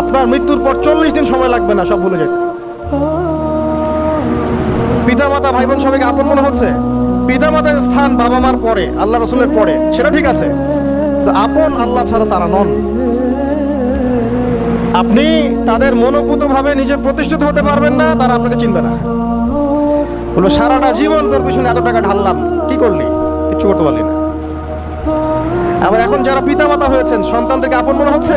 আপনার মৃত্যুর পর চল্লিশ দিন সময় লাগবে না সব ভুলে যেতে। পিতা মাতা ভাই বোন সবাইকে আপন মনে হচ্ছে? পিতা মাতার স্থান বাবা মার পরে, আল্লাহ রসুলের পরে, সেটা ঠিক আছে। আপন আল্লাহ ছাড়া তারা নন। আপনি তাদের মনোপুত ভাবে নিজে প্রতিষ্ঠিত হতে পারবেন না, তারা আপনাকে চিনবে না। বলব, সারাটা জীবন তোর পিছনে এত টাকা ঢাললাম, কি করলি? কিছু করতে পারলি না। আবার এখন যারা পিতামাতা হয়েছেন, সন্তানদেরকে আপন মনে হচ্ছে?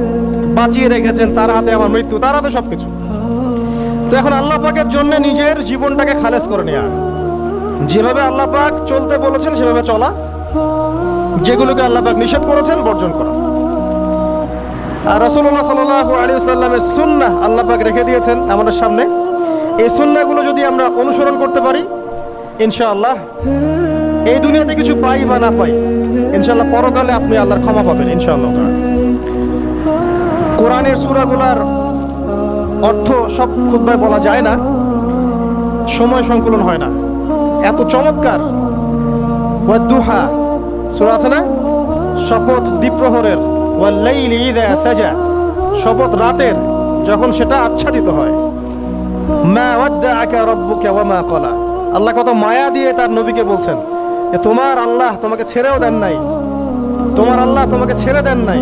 বাঁচিয়ে রেখেছেন, তার হাতে আমার মৃত্যু, তার হাতে সবকিছু। তো এখন আল্লাহ পাকের জন্য নিজের জীবনটাকে খালেজ করে নেওয়া যেভাবে আল্লাহ পাক চলতে বলেছেন, সেভাবে চলা। যেগুলোকে আল্লাহ পাক নিষেধ করেছেন, বর্জন করা। আর রসুল্লাহ সাল্লাহ আলী সাল্লামের সুন্না আল্লাহ পাক রেখে দিয়েছেন আমাদের সামনে। এই সুন্নাগুলো যদি আমরা অনুসরণ করতে পারি, ইনশাআল্লাহ এই দুনিয়াতে কিছু পাই বা না পাই, ইনশাআল্লাহ পরকালে আপনি আল্লাহর ক্ষমা পাবেন, ইনশাআল্লাহ। কোরআনের সূরাগুলার অর্থ সব খুদ্ায় বলা যায় না। সময় সংকলন হয় না। এত চমৎকার। ওয়াদ্দুহা, সূরা আছে না? শপথ দ্বীপ্রহরের শপথ রাতের, যখন সেটা আচ্ছাদিত হয়। আল্লাহ কত মায়া দিয়ে তার নবীকে বলছেন তোমার আল্লাহ তোমাকে ছেড়েও দেন নাই। তোমার আল্লাহ তোমাকে ছেড়ে দেন নাই।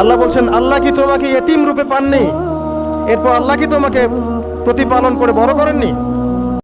আল্লাহ বলছেন, আল্লাহ কি তোমাকে এতিম রূপে পাননি? এরপর আল্লাহ কি তোমাকে প্রতিপালন করে বড় করেননি?